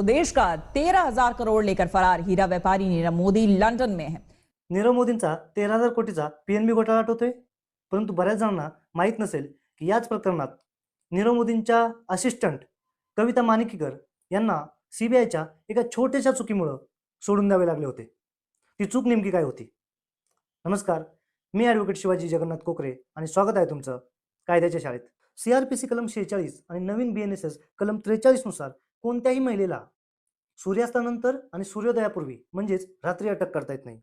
देश का तेरह हजार करोड़ लेकर फरार हीरा व्यापारी नीरव मोदी लंडन में है। नीरव मोदींचा तेरा हजार कोटीचा पीएनबी घोटाळा आठवतोय? परंतु बऱ्याच जणांना माहीत नसेल की याच प्रकरणात नीरव मोदींच्या असिस्टंट कविता मानिकीकर यांना सीबीआयच्या एका छोट्याशा चुकीमुळं सोडून द्यावे लागले होते. ती चूक नेमकी काय होती? नमस्कार मी ॲडव्होकेट शिवाजी जगन्नाथ कोकरे आणि स्वागत आहे तुमचं कायद्याच्या शाळेत. सीआरपीसी कलम शेहेचाळीस आणि नवीन बी एन एस एस कलम त्रेचाळीसनुसार कोणत्याही महिलेला सूर्यास्तानंतर आणि सूर्योदयापूर्वी म्हणजेच रात्री अटक करता येत नाही.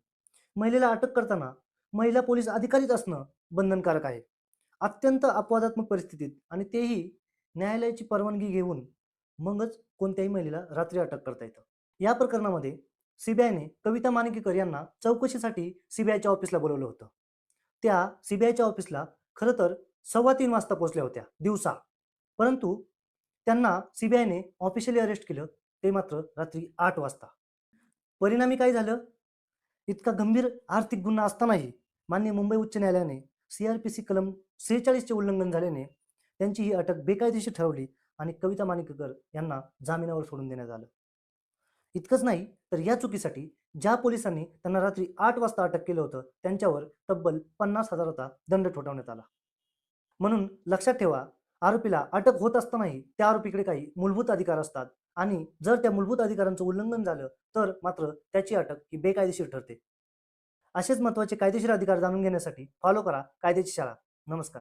महिलेला अटक करताना महिला पोलीस अधिकारीच असणं बंधनकारक आहे. अत्यंत अपवादात्मक परिस्थितीत आणि तेही न्यायालयाची परवानगी घेऊन मगच कोणत्याही महिलेला रात्री अटक करता येतं. या प्रकरणामध्ये सीबीआयने कविता मानिकेकर यांना चौकशीसाठी सीबीआयच्या ऑफिसला बोलवलं होतं. त्या सीबीआयच्या ऑफिसला खरं तर सव्वा तीन वाजता पोहोचल्या होत्या दिवसा. परंतु त्यांना सीबीआयने ऑफिशियली अरेस्ट केलं ते मात्र रात्री आठ वाजता. परिणामी काय झालं? इतका गंभीर आर्थिक गुन्हा असतानाही मान्य मुंबई उच्च न्यायालयाने सीआरपीसी कलम सेहेचाळीसचे उल्लंघन झाल्याने त्यांची ही अटक बेकायदेशीर ठरवली आणि कविता मानिककर यांना जामिनावर सोडून देण्यात आलं. इतकंच नाही तर या चुकीसाठी ज्या पोलिसांनी त्यांना रात्री आठ वाजता अटक केलं होतं त्यांच्यावर तब्बल पन्नास हजाराचा दंड ठोठावण्यात आला. म्हणून लक्षात ठेवा आरोपीला अटक होत असतानाही त्या आरोपीकडे काही मूलभूत अधिकार असतात आणि जर त्या मूलभूत अधिकारांचं उल्लंघन झालं तर मात्र त्याची अटक ही बेकायदेशीर ठरते. असेच महत्त्वाचे कायदेशीर अधिकार जाणून घेण्यासाठी फॉलो करा कायद्याची शाळा. नमस्कार.